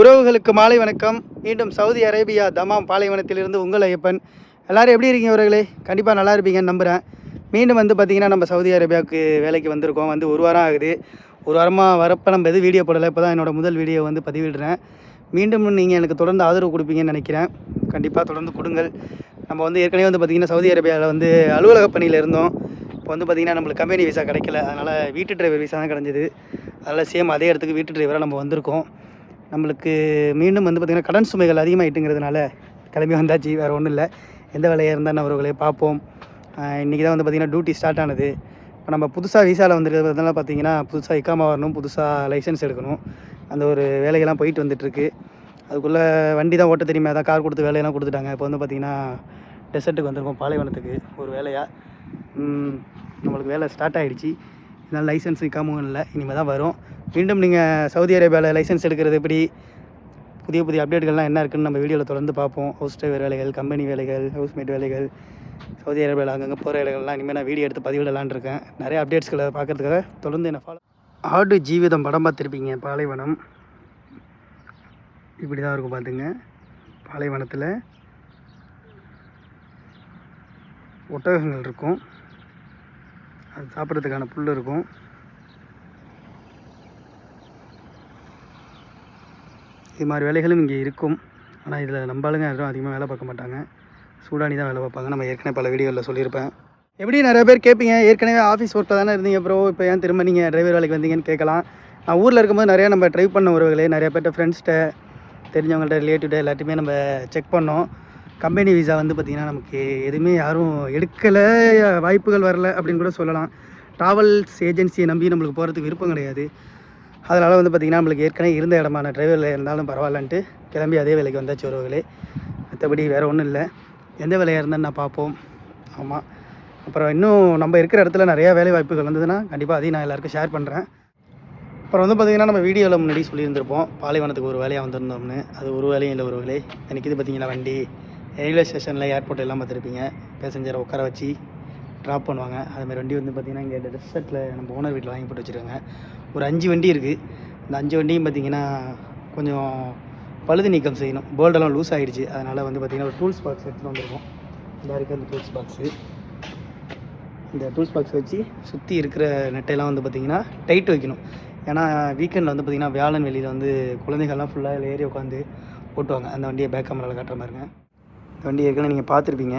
உறவுகளுக்கு மாலை வணக்கம். மீண்டும் சவுதி அரேபியா தமாம் பாலைவனத்திலிருந்து உங்கள் ஐயப்பன். எல்லோரும் எப்படி இருக்கீங்க உறவுகளே? கண்டிப்பாக நல்லா இருப்பீங்கன்னு நம்புகிறேன் மீண்டும் வந்து பார்த்திங்கன்னா நம்ம சவுதி அரேபியாவுக்கு வேலைக்கு வந்திருக்கோம். வந்து ஒரு வாரம் ஆகுது. ஒரு வாரமாக வரப்போ நம்ம எதுவும் வீடியோ போடலை. இப்போ தான் என்னோட முதல் வீடியோ வந்து பதிவிடுறேன். மீண்டும் நீங்கள் எனக்கு தொடர்ந்து ஆதரவு கொடுப்பீங்கன்னு நினைக்கிறேன். கண்டிப்பாக தொடர்ந்து கொடுங்கள். நம்ம வந்து ஏற்கனவே வந்து பார்த்திங்கன்னா சவுதி அரேபியாவில் வந்து அலுவலக பணியில் இருந்தோம். இப்போ வந்து பார்த்திங்கன்னா நம்மளுக்கு கம்பெனி விசா கிடைக்கல. அதனால் வீட்டு டிரைவர் விசா தான் கிடச்சிது அதனால் சேம் அதே இடத்துக்கு வீட்டு டிரைவராக நம்ம வந்திருக்கோம். நம்மளுக்கு மீண்டும் வந்து பார்த்திங்கன்னா கடன் சுமைகள் அதிகமாகிட்டுங்கிறதுனால கிளம்பி வந்தாச்சு வேறு ஒன்றும் இல்லை. எந்த வேலையாக இருந்தால் அவர்களை பார்ப்போம். இன்றைக்கி தான் வந்து பார்த்திங்கன்னா டியூட்டி ஸ்டார்ட் ஆனது. இப்போ நம்ம புதுசாக விசாவில் வந்துருக்கிறதுனால பார்த்தீங்கன்னா புதுசாக இக்காமா வரணும் புதுசாக லைசன்ஸ் எடுக்கணும். அந்த ஒரு வேலையெல்லாம் போயிட்டு வந்துட்டுருக்கு. அதுக்குள்ளே வண்டி தான் ஓட்ட தெரியுமா தான் கார் கொடுத்து வேலையெல்லாம் கொடுத்துட்டாங்க. இப்போ வந்து பார்த்திங்கன்னா டெசர்ட்டுக்கு வந்திருக்கோம் பாலைவனத்துக்கு ஒரு வேலையாக நம்மளுக்கு வேலை ஸ்டார்ட் ஆகிடுச்சு இதனால் லைசன்ஸ் இக்காமும் இல்லை இனிமேல் தான் வரும். மீண்டும் நீங்கள் சவுதி அரேபியாவில் லைசன்ஸ் எடுக்கிறது எப்படி? புதிய புதிய அப்டேட்கள்லாம் என்ன இருக்குன்னு நம்ம வீடியோவில் தொடர்ந்து பார்ப்போம். ஹவுஸ் டிரைவர் வேலைகள் கம்பெனி வேலைகள் ஹவுஸ்மேட் வேலைகள் சவுதி அரேபியாவில் அங்கங்கே போகிற வேலைகள்லாம் இனிமேல் நான் வீடியோ எடுத்து பதிவிடலான்னு இருக்கேன். நிறைய அப்டேட்ஸ்களை பார்க்கறதுக்காக தொடர்ந்து என்ன ஃபாலோ ஆடு ஜீவிதம் படம் பார்த்துருப்பீங்க பாலைவனம். இப்படி தான் இருக்கும் பார்த்துங்க பாலைவனத்தில் ஒட்டகங்கள் இருக்கும். அது சாப்பிட்றதுக்கான புல் இருக்கும். இது மாதிரி வேலைகளும் இங்கே இருக்கும். ஆனால் இதில் நம்ம ஆளுங்க யாரும் அதிகமாக வேலை பார்க்க மாட்டாங்க. சூடானி தான் வேலை பார்ப்பாங்க. நம்ம ஏற்கனவே பல வீடியோவில் சொல்லியிருப்பேன். எப்படி நிறைய பேர் கேட்பீங்க? ஏற்கனவே ஆஃபீஸ் ஒர்க்கில் தானே இருந்தீங்க ப்ரோ இப்போ ஏன் திரும்ப நீங்கள் டிரைவர் வேலைக்கு வந்தீங்கன்னு கேட்கலாம். நான் ஊரில் இருக்கும்போது நிறையா நம்ம ட்ரைவ் பண்ண உறவுகளே நிறைய பேர்ட்ட ஃப்ரெண்ட்ஸ்கிட்ட தெரிஞ்சவங்கள்ட்ட ரிலேட்டிவ்ட்ட எல்லாத்தையுமே நம்ம செக் பண்ணோம். கம்பெனி விசா வந்து பார்த்திங்கன்னா நமக்கு எதுவுமே யாரும் எடுக்கலை வாய்ப்புகள் வரல அப்படின்னு கூட சொல்லலாம். ட்ராவல்ஸ் ஏஜென்சியை நம்பி நம்மளுக்கு போகிறதுக்கு விருப்பம் கிடையாது. அதனால் வந்து பார்த்திங்கன்னா நம்மளுக்கு ஏற்கனவே இருந்த இடமான டிரைவரில் இருந்தாலும் பரவாயில்லன்ட்டு கிளம்பி அதே வேலைக்கு வந்தாச்சு உறவுகளே மற்றபடி வேறு ஒன்றும் இல்லை. எந்த வேலையாக இருந்தாலும் நான் பார்ப்போம். ஆமாம் அப்புறம் இன்னும் நம்ம இருக்கிற இடத்துல நிறையா வேலை வாய்ப்புகள் வந்ததுன்னா கண்டிப்பாக அதையும் நான் எல்லாருக்கும் ஷேர் பண்ணுறேன் அப்புறம் வந்து பார்த்திங்கன்னா நம்ம வீடியோவில் முன்னாடி சொல்லியிருந்திருப்போம். பாலைவனத்துக்கு ஒரு வேலையாக வந்திருந்தோம்னு. அது ஒரு வேலையும் இல்லை ஒரு வேலை எனக்கு இது பார்த்திங்கன்னா வண்டி. ரயில்வே ஸ்டேஷனில் ஏர்போர்ட் எல்லாம் பார்த்துருப்பீங்க. பேசஞ்சரை உட்கார வச்சு ட்ராப் பண்ணுவாங்க. அதுமாதிரி வண்டி வந்து பார்த்திங்கன்னா இங்கே டெசர்ட்டில் நம்ம ஓனர் வீட்டில் வாங்கி போட்டு வச்சுருக்காங்க. ஒரு அஞ்சு வண்டி இருக்குது இந்த அஞ்சு வண்டியும் பார்த்திங்கன்னா கொஞ்சம் பழுது நீக்கம் செய்யணும். போல்டெல்லாம் லூஸ் ஆகிடுச்சு அதனால் வந்து பார்த்திங்கன்னா ஒரு டூல்ஸ் பாக்ஸ் எடுத்துகிட்டு வந்திருக்கோம். இதாக இருக்குது அந்த டூல்ஸ் பாக்ஸு இந்த டூல்ஸ் பாக்ஸ் வச்சு சுற்றி இருக்கிற நெட்டையெல்லாம் வந்து பார்த்திங்கன்னா டைட் வைக்கணும். ஏன்னா வீக்கெண்டில் வந்து பார்த்திங்கன்னா வியாழன் வெளியில் வந்து குழந்தைகள்லாம் ஃபுல்லாக இதில் ஏறி உட்காந்து ஓட்டுவாங்க. அந்த வண்டியை பேக் கேமராவில் காட்டுற மாதிரிங்க. இந்த வண்டி ஏற்கனவே நீங்கள் பார்த்துருப்பீங்க.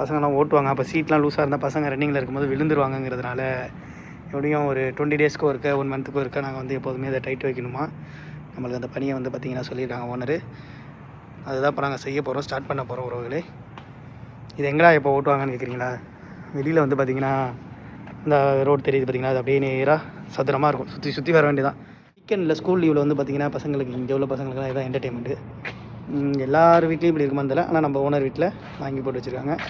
பசங்கள்லாம் ஓட்டுவாங்க. அப்போ சீட்லாம் லூஸாக இருந்தால் பசங்க ரன்னிங்கில் இருக்கும்போது விழுந்துருவாங்கங்கிறதுனால எப்படியும் ஒரு டுவெண்ட்டி டேஸ்க்கோ ஒருக்க ஒன் மந்த்துக்கு ஒருக்க நாங்கள் வந்து எப்போதுமே அதை டைட் வைக்கணுமா? நம்மளுக்கு அந்த பணியை வந்து பார்த்திங்கன்னா சொல்லியிருக்காங்க ஓனரு அதுதான் இப்போ நாங்கள் செய்ய போகிறோம் ஸ்டார்ட் பண்ண போகிறோம் உறவுகளே. இது எங்கடா எப்போ ஓட்டுவாங்கன்னு கேட்குறீங்களா வெளியில் வந்து பார்த்திங்கன்னா இந்த ரோடு தெரியுது பார்த்திங்கன்னா அது அப்படியே நேராக சதுரமாக இருக்கும். சுற்றி சுற்றி வர வேண்டியதான் வீக்கெண்டில் ஸ்கூல் லீவில் வந்து பார்த்திங்கன்னா பசங்களுக்கு இங்கே உள்ள பசங்களுக்குலாம் இதான் என்டர்டெயின்மெண்ட்டு எல்லார் வீட்லேயும் இப்படி இருக்குமா தெரியல. ஆனால் நம்ம ஓனர் வீட்டில் வாங்கி போட்டு வச்சுருக்காங்க.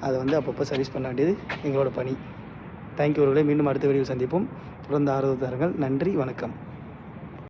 அதை வந்து அப்பப்போ சர்வீஸ் பண்ண வேண்டியது எங்களோட பணி. தேங்க்யூ அவர்களே மீண்டும் அடுத்த வீடியோ சந்திப்போம். தொடர்ந்து ஆதரவு தாருங்கள். நன்றி வணக்கம்.